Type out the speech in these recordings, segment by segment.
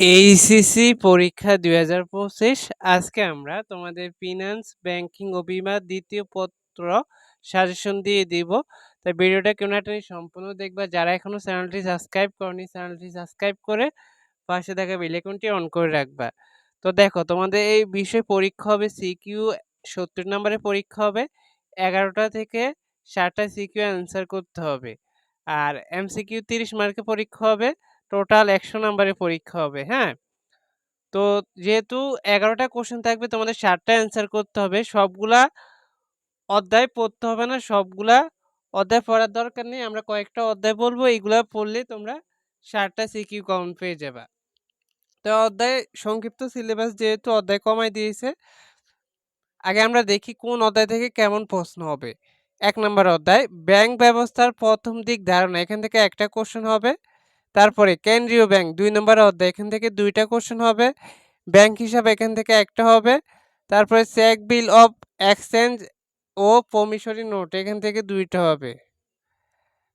HSC পরীক্ষা দুই হাজার পঁচিশ। আজকে আমরা তোমাদের ফিনান্স ব্যাংকিং ও বিমা দ্বিতীয় পত্র সাজেশন দিয়ে দিব। তাই ভিডিওটা কেউ না সম্পূর্ণ দেখবা। যারা এখনও চ্যানেলটি সাবস্ক্রাইব করনি চ্যানেলটি সাবস্ক্রাইব করে পাশে থাকা বেলাইকনটি অন করে রাখবা। তো দেখো, তোমাদের এই বিষয় পরীক্ষা হবে সিকিউ সত্তর নম্বরের পরীক্ষা হবে। এগারোটা থেকে ষাটটা সিকিউ অ্যান্সার করতে হবে। আর এমসিকিউ তিরিশ মার্কের পরীক্ষা হবে। টোটাল একশো নাম্বারের পরীক্ষা হবে হ্যাঁ? তো যেহেতু এগারোটা কোশ্চেন থাকবে, তোমাদের ষাটটা অ্যান্সার করতে হবে। সবগুলা অধ্যায় পড়তে হবে না, সবগুলা অধ্যায় পড়ার দরকার নেই। আমরা কয়েকটা অধ্যায় বলব, এইগুলা পড়লে তোমরা ষাটটা সিকিউ কাউন্ট পেয়ে যাবা। তো অধ্যায় সংক্ষিপ্ত সিলেবাস যেহেতু অধ্যায় কমাই দিয়েছে, আগে আমরা দেখি কোন অধ্যায় থেকে কেমন প্রশ্ন হবে। এক নম্বর অধ্যায়, ব্যাংক ব্যবস্থার প্রথম দিক ধারণা। এখান থেকে একটা কোশ্চেন হবে তারপরে কেন্দ্রীয় ব্যাংক, দুই নম্বর অধ্যায়, এখান থেকে দুইটা কোশ্চেন হবে। ব্যাংক হিসাব এখান থেকে একটা হবে। তারপরে চেক বিল অফ এক্সচেঞ্জ ও প্রমিশনারি নোট এখান থেকে দুইটা হবে।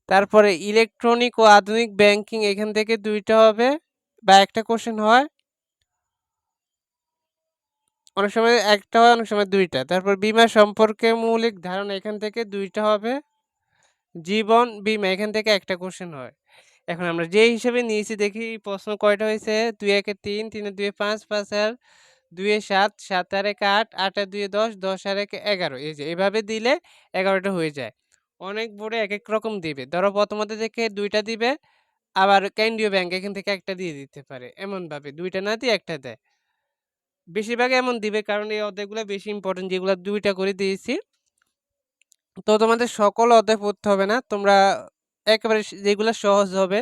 তারপরে ইলেকট্রনিক ও আধুনিক ব্যাংকিং এখান থেকে দুইটা হবে বা একটা কোশ্চেন হয়। অনেক সময় একটা হয়, অনেক সময় দুইটা। তারপর বিমা সম্পর্কে মৌলিক ধারণা, এখান থেকে দুইটা হবে। জীবন বিমা, এখান থেকে একটা কোশ্চেন হয়। এখন আমরা যে হিসেবে নিয়েছি দেখি, প্রশ্ন কয়টা হয়েছে? দুই একে তিন, তিনে দুয়ে পাঁচ পাঁচ আর দুয়ে সাত সাত আর এক আট আট আর দুয়ে দশ দশ আর এক এগারো। এই যে, এভাবে দিলে এগারোটা হয়ে যায়। অনেক বোর্ডে এক এক রকম দিবে। ধরো প্রথমত থেকে দুইটা দিবে, আবার কেন্দ্রীয় ব্যাংক এখান থেকে একটা দিয়ে দিতে পারে। এমনভাবে দুইটা না দিয়ে একটা দেয়। বেশিরভাগ এমন দিবে কারণ এই অধ্যায়গুলো বেশি ইম্পর্টেন্ট যেগুলো দুইটা করে দিয়েছি। তো তোমাদের সকল অধ্যায় পড়তে হবে না। তোমরা একেবারে যেগুলো সহজ হবে।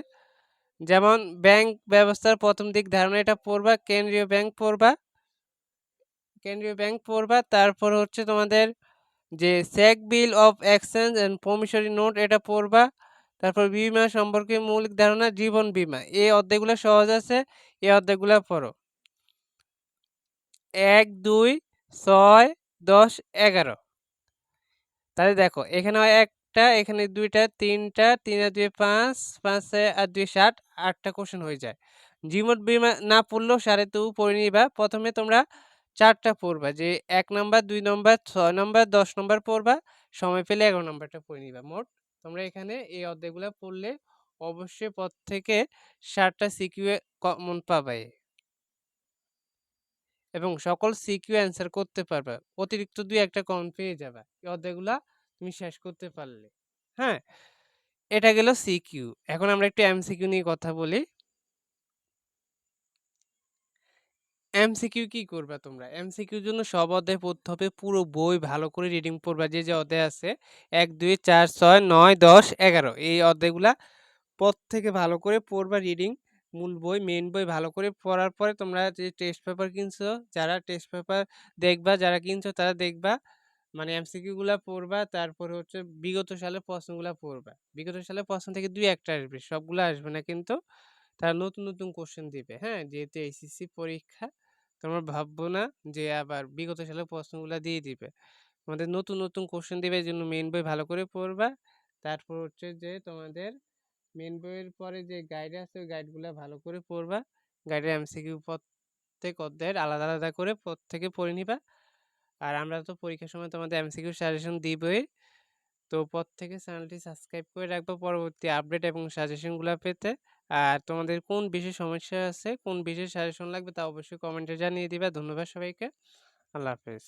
যেমন ব্যাংক ব্যবস্থার প্রথম দিক ধারণা এটা পড়বা, কেন্দ্রীয় ব্যাংক পড়বা। কেন্দ্রীয় ব্যাংক পড়বা, তারপর হচ্ছে তোমাদের যে cheque, bill of exchange and promissory note এটা পড়বা। তারপর বিমা সম্পর্কে মৌলিক ধারণা, জীবন বিমা। এই অধ্যায়গুলো সহজ আছে, এই অধ্যায়গুলো পড়ো। এক, দুই, ছয়, দশ, এগারো। তাহলে দেখো, এখানে হয় একটা এখানে দুইটা, তিনটা, তিন আর দুই পাঁচ পাঁচ আর দুই ষাট আটটা কোশ্চেন হয়ে যায়। জিমট বিমা না পড়লেও সাড়ে তু পড়ে নিবা। প্রথমে তোমরা চারটা পড়বা, যে এক নম্বর, দুই নম্বর, ছয় নম্বর, দশ নম্বর পড়বা, সময় পেলে এগারো নম্বরটা পড়ে নিবা। মোট তোমরা এখানে এই অধ্যায়গুলো পড়লে অবশ্যই পর থেকে ষাটটা সিকিউ কমন পাবে এবং সকল সিকিউ অ্যান্সার করতে পারবে। অতিরিক্ত দুই একটা কমন পেয়ে যাবে। এই অধ্যায়গুলা তুমি শেষ করতে পারলে। হ্যাঁ? এটা গেল সিকিউ এখন আমরা একটু এমসিকিউ নিয়ে কথা বলি। এমসিকিউ কি করবা তোমরা? এমসিকিউর জন্য সব অধ্যায় পড়তে হবে, পুরো বই ভালো করে রিডিং পড়বা, যে যে অধ্যায় আছে। এক, দুই, চার, ছয়, নয়, দশ, এগারো। এই অধ্যায়গুলা থেকে ভালো করে পড়বা রিডিং মূল বই মেন বই ভালো করে পড়ার পরে তোমরা যে টেস্ট পেপার কিনছো, যারা টেস্ট পেপার দেখবা, যারা কিনছো, তারা দেখবা। মানে এমসিকিউগুলা পড়বা, তারপরে হচ্ছে বিগত সালের প্রশ্নগুলা পড়বা। বিগত সালের প্রশ্ন থেকে দুই একটা আসবে, সবগুলো আসবে না কিন্তু তারা নতুন নতুন কোশ্চেন দিবে হ্যাঁ? যেহেতু এইচএসসি পরীক্ষা, তোমরা ভাববো না যে আবার বিগত সালের প্রশ্নগুলো দিয়ে দিবে। তোমাদের নতুন নতুন কোশ্চেন দিবে, এই জন্য মেন বই ভালো করে পড়বা। তারপর হচ্ছে যে তোমাদের মেন বইয়ের পরে যে গাইড আছে, ওই গাইডগুলো ভালো করে পড়বা। গাইডের এমসিকিউ প্রত্যেক অধ্যায়ের আলাদা আলাদা করে প্রত্যেকে পড়ে নিবা। আর আমরা তো পরীক্ষার সময় তোমাদের এমসিকিউ সাজেশন দিবই। তো পর থেকে চ্যানেলটি সাবস্ক্রাইব করে রাখব পরবর্তী আপডেট এবং সাজেশনগুলো পেতে। আর তোমাদের কোন বিশেষ সমস্যা আছে, কোন বিশেষ সাজেশন লাগবে তা অবশ্যই কমেন্টে জানিয়ে দিবা। ধন্যবাদ সবাইকে। আল্লাহ হাফেজ।